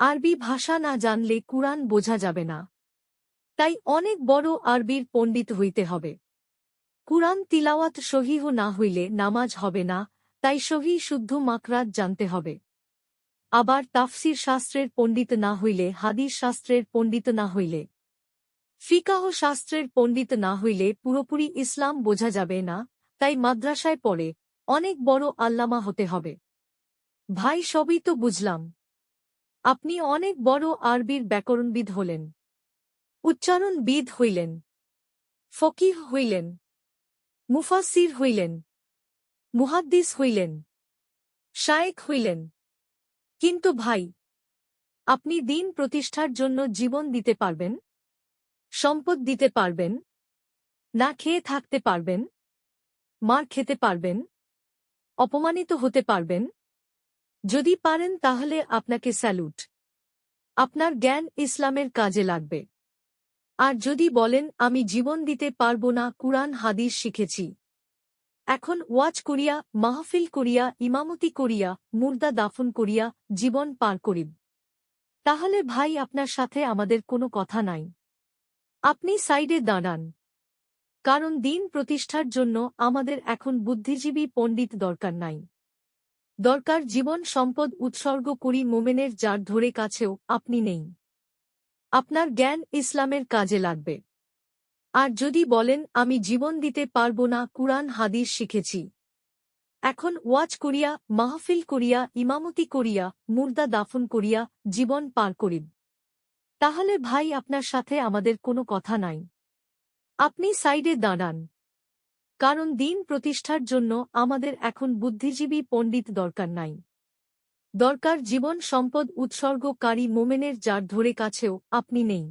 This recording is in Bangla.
আরবি ভাষা না জানলে কুরআন বোঝা যাবে না। তাই অনেক বড় আরবির পণ্ডিত হইতে হবে। কুরআন তিলাওয়াত সহিহ না হইলে নামাজ হবে না, তাই সহি শুদ্ধ মাকরাত জানতে হবে। আবার তাফসির শাস্ত্রের পণ্ডিত না হইলে, হাদিস শাস্ত্রের পণ্ডিত না হইলে, ফিকাহ শাস্ত্রের পণ্ডিত না হইলে পুরোপুরি ইসলাম বোঝা যাবে না, তাই মাদ্রাসায় পড়ে অনেক বড় আল্লামা হতে হবে। ভাই সবই তো বুঝলাম। আপনি অনেক বড় আরবির ব্যাকরণবিদ হলেন। উচ্চারণবিদ হইলেন। ফকিহ হইলেন। মুফাসির হইলেন। মুহাদ্দিস হইলেন। শায়েক হইলেন। কিন্তু ভাই, আপনি দিন প্রতিষ্ঠার জন্য জীবন দিতে পারবেন? সম্পদ দিতে পারবেন? না খেয়ে থাকতে পারবেন? মার খেতে পারবেন? অপমানিত হতে পারবেন? যদি পারেন তাহলে আপনাকে স্যালুট। আপনার জ্ঞান ইসলামের কাজে লাগবে। আর যদি বলেন, আমি জীবন দিতে পারব না, কুরআন, হাদিস শিখেছি। এখন ওয়াজ করিয়া, মাহফিল করিয়া, ইমামতি করিয়া, মুর্দা দাফন করিয়া জীবন পার করিব। তাহলে ভাই, আপনার সাথে আমাদের কোনো কথা নাই। আপনি সাইডে দাঁড়ান। কারণ দিন প্রতিষ্ঠার জন্য আমাদের এখন বুদ্ধিজীবী পণ্ডিত দরকার নাই। দরকার জীবন সম্পদ উৎসর্গ করি মোমেনের যার ধরে কাছেও আপনি নেই। আপনার জ্ঞান ইসলামের কাজে লাগবে। আর যদি বলেন, আমি জীবন দিতে পারব না, কুরআন, হাদিস শিখেছি। এখন ওয়াজ করিয়া, মাহফিল করিয়া, ইমামতি করিয়া, মুর্দা দাফন করিয়া জীবন পার করিব তাহলে ভাই, আপনার সাথে আমাদের কোনো কথা নাই। আপনি সাইডে দাঁড়ান। কারণ দিন প্রতিষ্ঠার জন্য আমাদের এখন বুদ্ধিজীবী পণ্ডিত দরকার নাই। দরকার জীবন সম্পদ উৎসর্গকারী মোমেনের যার ধরে কাছেও আপনি নেই।